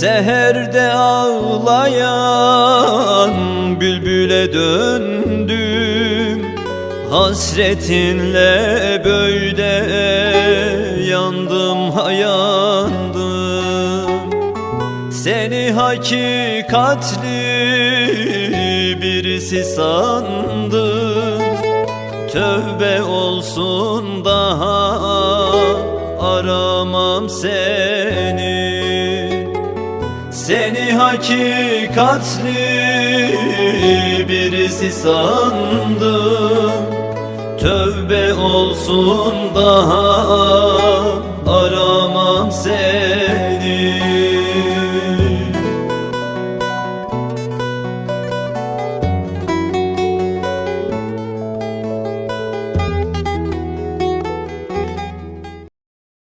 Seherde ağlayan bülbüle döndüm. Hasretinle böyle yandım hayandım. Seni hakikatli birisi sandım. Tövbe olsun daha aramam seni Seni hakikatli birisi sandım. Tövbe olsun daha